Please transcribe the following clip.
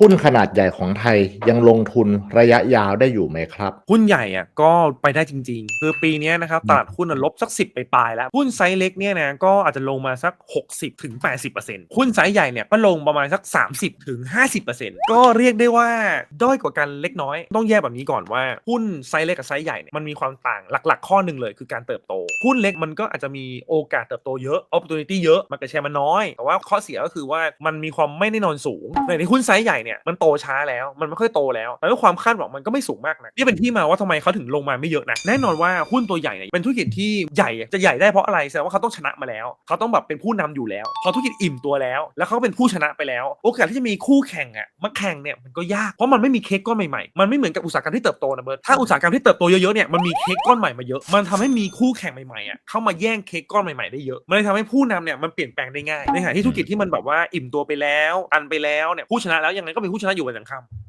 หุ้นขนาดใหญ่ของไทยยังลงทุนระยะยาวได้อยู่ไหมครับ หุ้นใหญ่อะก็ไปได้จริง ๆ คือปีเนี้ยนะครับตลาดหุ้นอะลบสัก 10 ไปปลายๆแล้ว หุ้นไซส์เล็กเนี่ยนะก็อาจจะลงมาสัก 60ถึง80%หุ้นไซส์ใหญ่เนี่ยก็ลงประมาณสัก 30ถึง50%ก็เรียกได้ว่าด้อยกว่ากันเล็กน้อย ต้องแยกแบบนี้ก่อนว่า หุ้นไซส์เล็กกับไซส์ใหญ่เนี่ยมันมีความต่างหลัก ๆ ข้อหนึ่งเลยคือการเติบโต หุ้นเล็กมันก็อาจจะมีโอกาสเติบโตเยอะ opportunity เยอะมันก็แชร์มันน้อยแต่ว่าข้อเสียก็คือว่ามันมีความไม่แน่นอนสูงในที่หุ้นไซส์ใหญ่เนี่ยมันโตช้าแล้วมันไม่ค่อยโตแล้วแต่ว่าความคาดหวังมันก็ไม่สูงมากนะนี่เป็นที่มาว่าทำไมเขาถึงลงมาไม่เยอะนะแน่นอนว่าหุ้นตัวใหญ่เนี่ยเป็นธุรกิจที่ใหญ่จะใหญ่ได้เพราะอะไรแสดงว่าเขาต้องชนะมาแล้ว เขาต้องแบบเป็นผู้นำอยู่แล้วพอธุรกิจอิ่มตัวแล้ว แล้วเขาเป็นผู้ชนะไปแล้ว โอกาสที่จะมีคู่แข่งอะมาแข่งเนี่ยมันก็ยากเพราะมันไม่มีเค้กก้อนใหม่ๆมันไม่เหมือนกับอุตสาหกรรมที่เติบโตนะเบิร์ตถ้าอุตสาหกรรมที่เติบโตเยอะๆเนี่ยมันมีเค้กก้อนใหม่มาเยอะ มันทำให้มีคู่แข่งใหม่ๆอะเข้ามาแย่งเค้กก้อนใหม่ๆได้เยอะมันเลยทำให้ผู้นำเนี่ยมันเปลี่ยนแปลงได้ง่ายในขณะที่ธุรกิจที่มันแบบว่าอิ่มตัวไปแล้วอันไปแล้วเนี่ยผู้ชนะแล้วยังไงก็เป็นผู้ชนะอยู่วันยังคำ